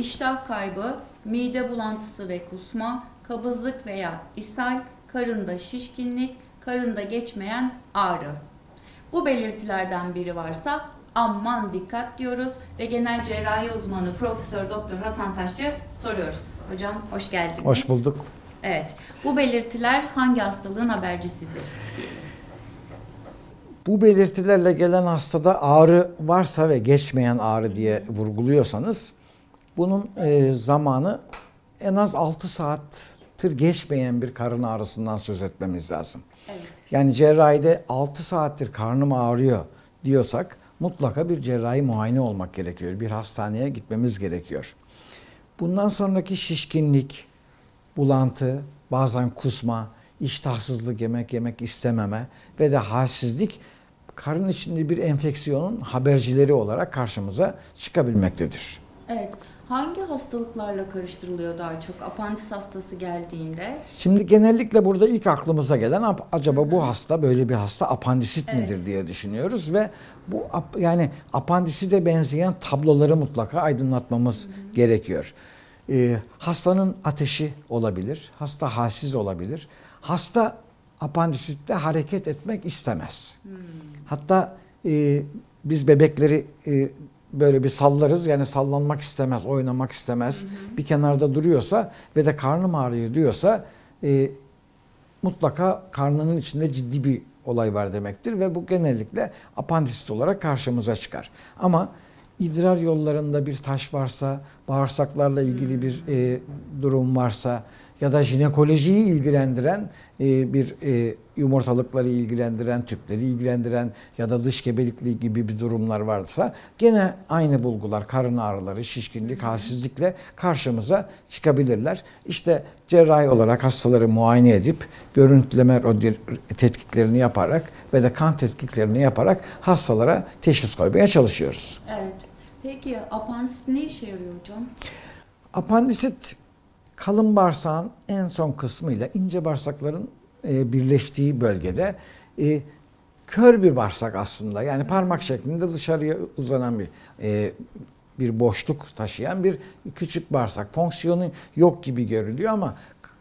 iştah kaybı, mide bulantısı ve kusma, kabızlık veya ishal, karında şişkinlik, karında geçmeyen ağrı. Bu belirtilerden biri varsa aman dikkat diyoruz ve genel cerrahi uzmanı Profesör Doktor Hasan Taşçı soruyoruz. Hocam hoş geldiniz. Hoş bulduk. Evet. Bu belirtiler hangi hastalığın habercisidir? Bu belirtilerle gelen hastada ağrı varsa ve geçmeyen ağrı diye vurguluyorsanız bunun e, zamanı en az 6 saattir geçmeyen bir karın ağrısından söz etmemiz lazım. Evet. Yani cerrahide 6 saattir karnım ağrıyor diyorsak mutlaka bir cerrahi muayene olmak gerekiyor. Bir hastaneye gitmemiz gerekiyor. Bundan sonraki şişkinlik, bulantı, bazen kusma, iştahsızlık, yemek yemek istememe ve de halsizlik karın içinde bir enfeksiyonun habercileri olarak karşımıza çıkabilmektedir. Evet. Hangi hastalıklarla karıştırılıyor daha çok? Apandis hastası geldiğinde. Şimdi genellikle burada ilk aklımıza gelen "Ap- acaba bu hasta böyle bir hasta apandisit Evet. midir diye düşünüyoruz ve bu yani apandisite benzeyen tabloları mutlaka aydınlatmamız gerekiyor. Ee, hastanın ateşi olabilir, hasta halsiz olabilir. Hasta apandisitle hareket etmek istemez. Hatta e, biz bebekleri e, böyle bir sallarız yani sallanmak istemez, oynamak istemez. Bir kenarda duruyorsa ve de karnım ağrıyor diyorsa e, mutlaka karnının içinde ciddi bir olay var demektir ve bu genellikle apandisit olarak karşımıza çıkar. Ama idrar yollarında bir taş varsa, bağırsaklarla ilgili bir e, durum varsa ya da jinekolojiyi ilgilendiren e, bir e, yumurtalıkları ilgilendiren, tüpleri ilgilendiren ya da dış gebelikli gibi bir durumlar varsa gene aynı bulgular, karın ağrıları, şişkinlik, halsizlikle karşımıza çıkabilirler. İşte cerrahi olarak hastaları muayene edip görüntüleme tetkiklerini yaparak ve de kan tetkiklerini yaparak hastalara teşhis koymaya çalışıyoruz. Evet. Peki apandisit ne işe yarıyor hocam? Apandisit kalın bağırsağın en son kısmıyla ince bağırsakların e, birleştiği bölgede e, kör bir bağırsak aslında. Yani parmak şeklinde dışarıya uzanan bir e, bir boşluk taşıyan bir küçük bağırsak. Fonksiyonu yok gibi görülüyor ama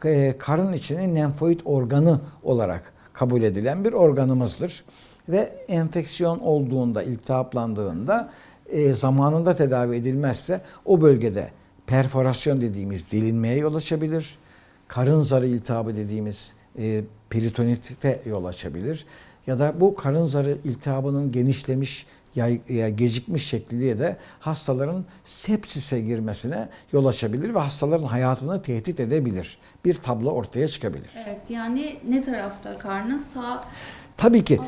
e, karın içinin lenfoid organı olarak kabul edilen bir organımızdır. Ve enfeksiyon olduğunda, iltihaplandığında e, zamanında tedavi edilmezse o bölgede perforasyon dediğimiz delinmeye yol açabilir. Karın zarı iltihabı dediğimiz e, peritonite yol açabilir. Ya da bu karın zarı iltihabının genişlemiş yay, ya gecikmiş şekliyle de hastaların sepsise girmesine yol açabilir ve hastaların hayatını tehdit edebilir. Bir tablo ortaya çıkabilir. Evet yani ne tarafta? Karnın sağ Tabii ki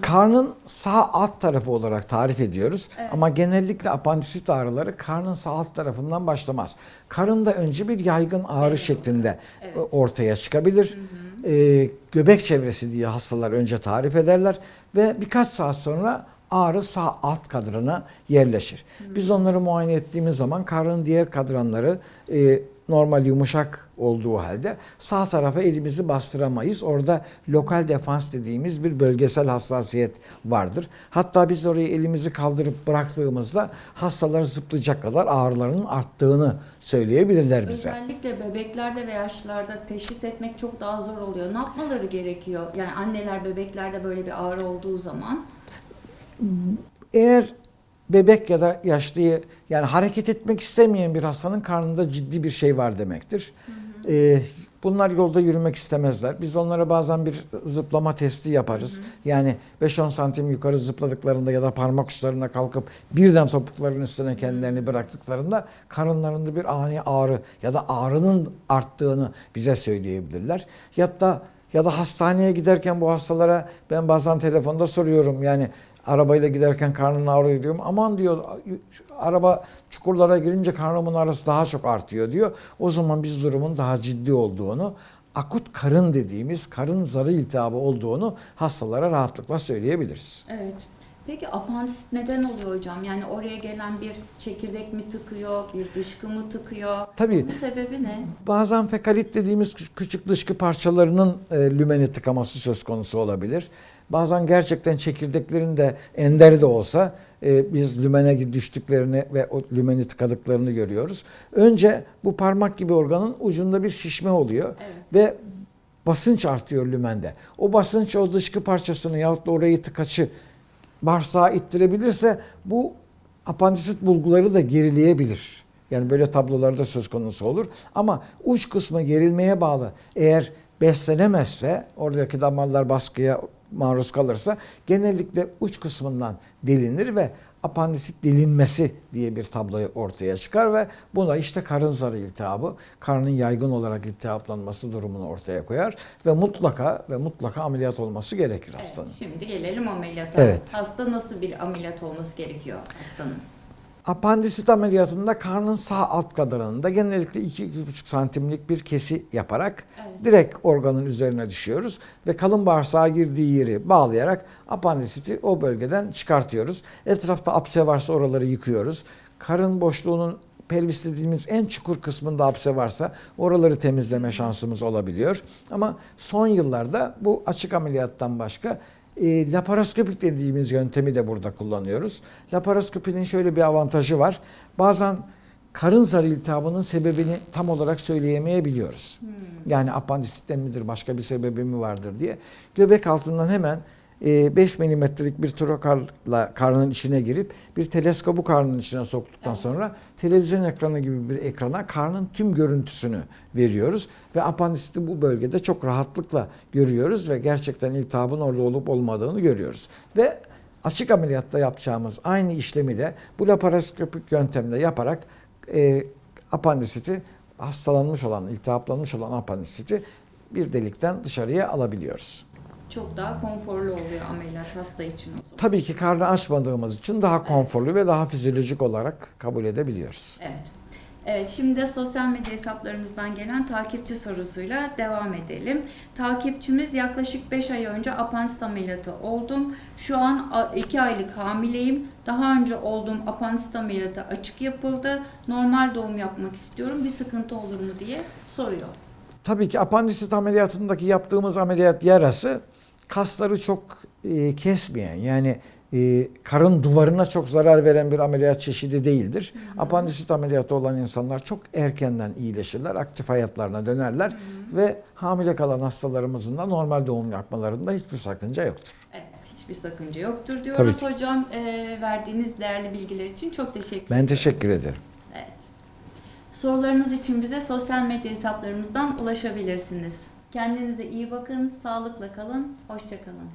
karnın sağ alt tarafı olarak tarif ediyoruz. Evet. Ama genellikle apandisit ağrıları karnın sağ alt tarafından başlamaz. Karında önce bir yaygın ağrı Evet. şeklinde Evet. ortaya çıkabilir. Ee, göbek çevresi diye hastalar önce tarif ederler ve birkaç saat sonra ağrı sağ alt kadrana yerleşir. Biz onları muayene ettiğimiz zaman karnın diğer kadranları e, normal yumuşak olduğu halde sağ tarafa elimizi bastıramayız. Orada lokal defans dediğimiz bir bölgesel hassasiyet vardır. Hatta biz oraya elimizi kaldırıp bıraktığımızda hastalar zıplayacak kadar ağrılarının arttığını söyleyebilirler bize. Özellikle bebeklerde ve yaşlılarda teşhis etmek çok daha zor oluyor. Ne yapmaları gerekiyor? Yani anneler bebeklerde böyle bir ağrı olduğu zaman. Eğer bebek ya da yaşlıyı yani hareket etmek istemeyen bir hastanın karnında ciddi bir şey var demektir. Ee, bunlar yolda yürümek istemezler. Biz onlara bazen bir zıplama testi yaparız. Yani 5-10 santim yukarı zıpladıklarında ya da parmak uçlarına kalkıp birden topukların üstüne kendilerini bıraktıklarında karınlarında bir ani ağrı ya da ağrının arttığını bize söyleyebilirler. Ya da ya da hastaneye giderken bu hastalara ben bazen telefonda soruyorum yani arabayla giderken karnın ağrıyor diyorum. Aman diyor araba çukurlara girince karnımın ağrısı daha çok artıyor diyor. O zaman biz durumun daha ciddi olduğunu akut karın dediğimiz karın zarı iltihabı olduğunu hastalara rahatlıkla söyleyebiliriz. Evet. Peki apandisit neden oluyor hocam? Yani oraya gelen bir çekirdek mi tıkıyor, bir dışkı mı tıkıyor? Tabii Bu sebebi ne? Bazen fekalit dediğimiz küç- küçük dışkı parçalarının e, lümeni tıkaması söz konusu olabilir. Bazen gerçekten çekirdeklerin de ender de olsa e, biz lümene düştüklerini ve o lümeni tıkadıklarını görüyoruz. Önce bu parmak gibi organın ucunda bir şişme oluyor Evet. ve basınç artıyor lümende. O basınç o dışkı parçasını yahut da orayı tıkaçı bağırsağa ittirebilirse bu apandisit bulguları da gerileyebilir. Yani böyle tablolarda söz konusu olur. Ama uç kısmı gerilmeye bağlı. Eğer beslenemezse, oradaki damarlar baskıya maruz kalırsa genellikle uç kısmından delinir ve apandisit delinmesi diye bir tablo ortaya çıkar ve buna işte karın zarı iltihabı, karnın yaygın olarak iltihaplanması durumunu ortaya koyar ve mutlaka ve mutlaka ameliyat olması gerekir Evet, hastanın. şimdi gelelim ameliyata. Evet. Hasta nasıl bir ameliyat olması gerekiyor hastanın? Apandisit ameliyatında karnın sağ alt kadranında genellikle 2-2,5 santimlik bir kesi yaparak Evet. direkt organın üzerine düşüyoruz ve kalın bağırsağa girdiği yeri bağlayarak apandisiti o bölgeden çıkartıyoruz. Etrafta apse varsa oraları yıkıyoruz. Karın boşluğunun pelvis dediğimiz en çukur kısmında apse varsa oraları temizleme şansımız olabiliyor. Ama son yıllarda bu açık ameliyattan başka e, laparoskopik dediğimiz yöntemi de burada kullanıyoruz. Laparoskopinin şöyle bir avantajı var. Bazen karın zarı iltihabının sebebini tam olarak söyleyemeyebiliyoruz. Hmm. Yani apandisitten midir, başka bir sebebi mi vardır diye. Göbek altından hemen 5 milimetrelik bir trokarla karnın içine girip bir teleskobu karnın içine soktuktan Evet. sonra televizyon ekranı gibi bir ekrana karnın tüm görüntüsünü veriyoruz ve apandisiti bu bölgede çok rahatlıkla görüyoruz ve gerçekten iltihabın orada olup olmadığını görüyoruz. Ve açık ameliyatta yapacağımız aynı işlemi de bu laparoskopik yöntemle yaparak e, apandisiti hastalanmış olan, iltihaplanmış olan apandisiti bir delikten dışarıya alabiliyoruz. Çok daha konforlu oluyor ameliyat hasta için o zaman. Tabii ki karnı açmadığımız için daha konforlu ve daha fizyolojik olarak kabul edebiliyoruz. Evet. Evet, şimdi de sosyal medya hesaplarımızdan gelen takipçi sorusuyla devam edelim. Takipçimiz yaklaşık 5 ay önce apandisit ameliyatı oldum. Şu an 2 aylık hamileyim. Daha önce olduğum apandisit ameliyatı açık yapıldı. Normal doğum yapmak istiyorum. Bir sıkıntı olur mu diye soruyor. Tabii ki apandisit ameliyatındaki yaptığımız ameliyat yarası kasları çok e, kesmeyen yani e, karın duvarına çok zarar veren bir ameliyat çeşidi değildir. Apandisit ameliyatı olan insanlar çok erkenden iyileşirler, aktif hayatlarına dönerler ve hamile kalan hastalarımızın da normal doğum yapmalarında hiçbir sakınca yoktur. Evet, hiçbir sakınca yoktur diyoruz hocam. Ee, verdiğiniz değerli bilgiler için çok teşekkür ederim. Ben teşekkür ederim. Evet. Sorularınız için bize sosyal medya hesaplarımızdan ulaşabilirsiniz. Kendinize iyi bakın, sağlıkla kalın, hoşçakalın.